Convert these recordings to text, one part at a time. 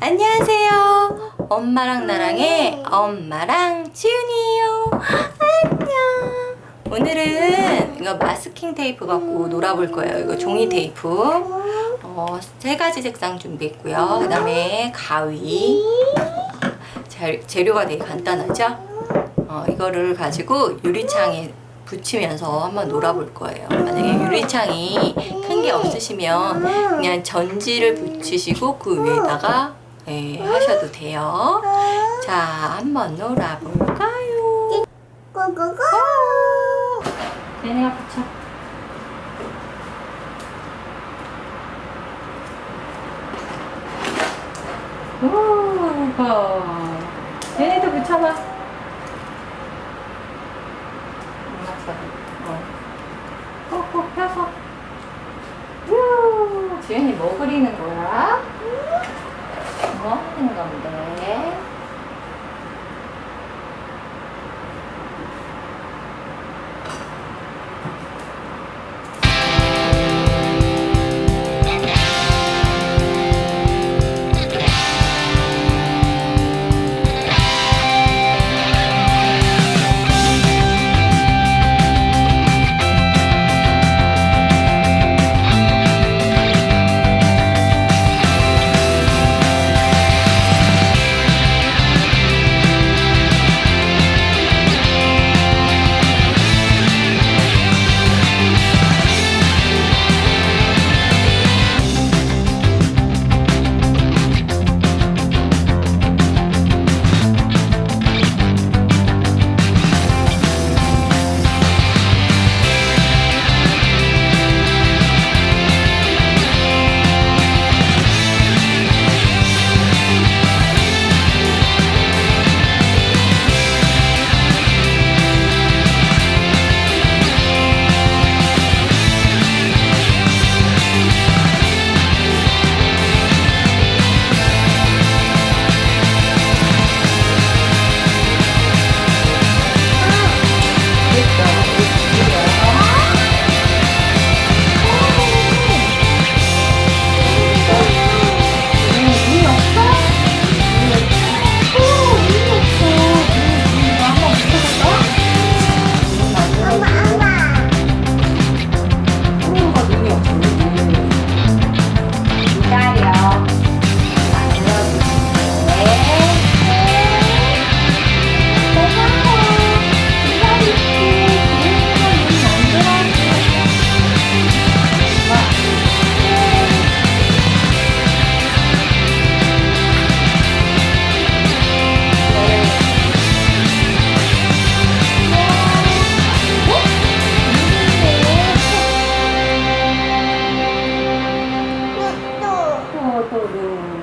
안녕하세요. 엄마랑 나랑의 엄마랑 지훈이에요. 안녕. 오늘은 이거 마스킹 테이프 갖고 놀아볼 거예요. 이거 종이 테이프. 어, 세 가지 색상 준비했고요. 그 다음에 가위. 재, 재료가 되게 간단하죠? 어, 이거를 가지고 유리창에 붙이면서 한번 놀아볼 거예요. 만약에 유리창이 큰게 없으시면 그냥 전지를 붙이시고 그 위에다가 예, 하셔도 돼요. 자, 한번 놀아볼까요? 고고고. 얘네가 붙여. 오. 얘네도 붙여봐. 엄마처럼. 어. 펴서. 우, 지은이 뭐 그리는 거야? 뭐 하는 건데?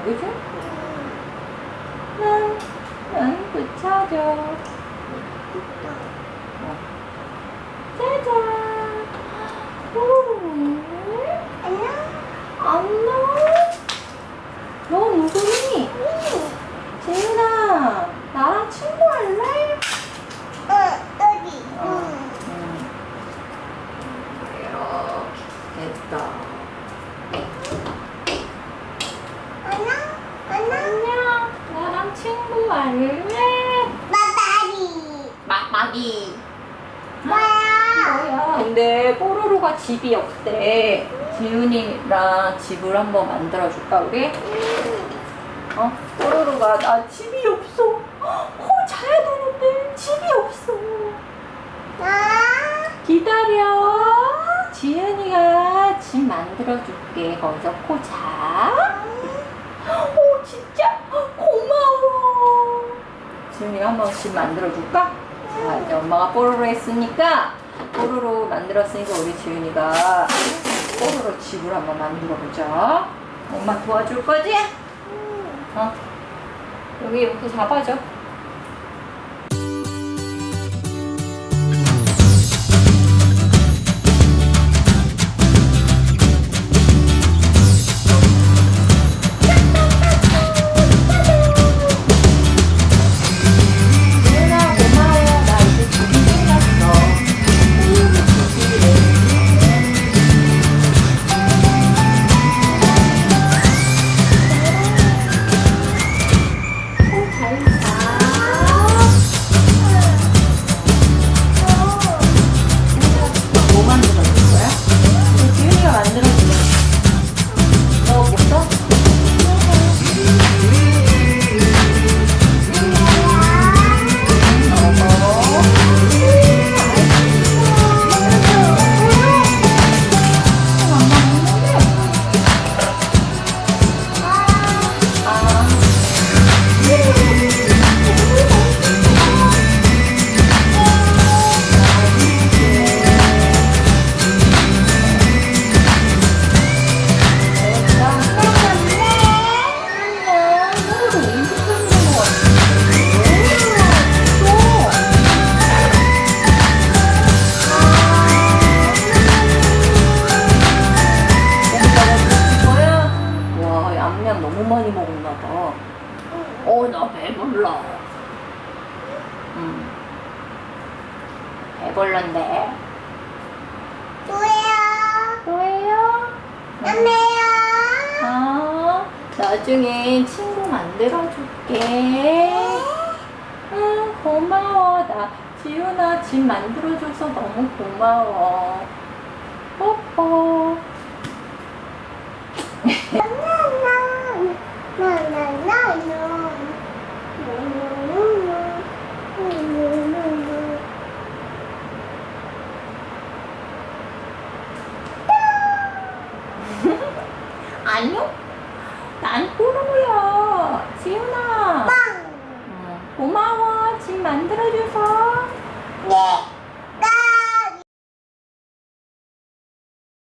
누구죠? 난, 난 붙여줘. 어. 짜잔. 오, 안녕. 안녕. 너 누구니? 재윤아, 나랑 친구할래? 어 여기. 어. 응. 음. 이렇게 됐다. 안녕. 안녕. 안녕. 나랑 친구할래? 마다리. 막막이. 뭐야? 뭐야? 근데 뽀로로가 집이 없대. 지훈이랑 집을 한번 만들어줄까 우리? 어? 뽀로로가 나 집이 없어. 코 자야 되는데 집이 없어. 아. 기다려. 지은이가 집 만들어줄게. 거기서 코 자. 오 진짜 고마워. 지은이가 한번 집 만들어줄까? 자 이제 엄마가 뽀로로 했으니까 뽀로로 만들었으니까 우리 지은이가 뽀로로 집을 한번 만들어보자. 엄마 도와줄 거지? 어. 여기 이렇게 잡아줘. 배불러. 음. 배불른데. 또야. 또예요? 엄마야. 아, 나중에 친구 만들어줄게. 아, 고마워. 나 지훈아 집 만들어줘서 너무 고마워. 뽀뽀. 아니요? 난 꼬르고요. 지훈아. 빵. 어, 고마워. 집 만들어줘서.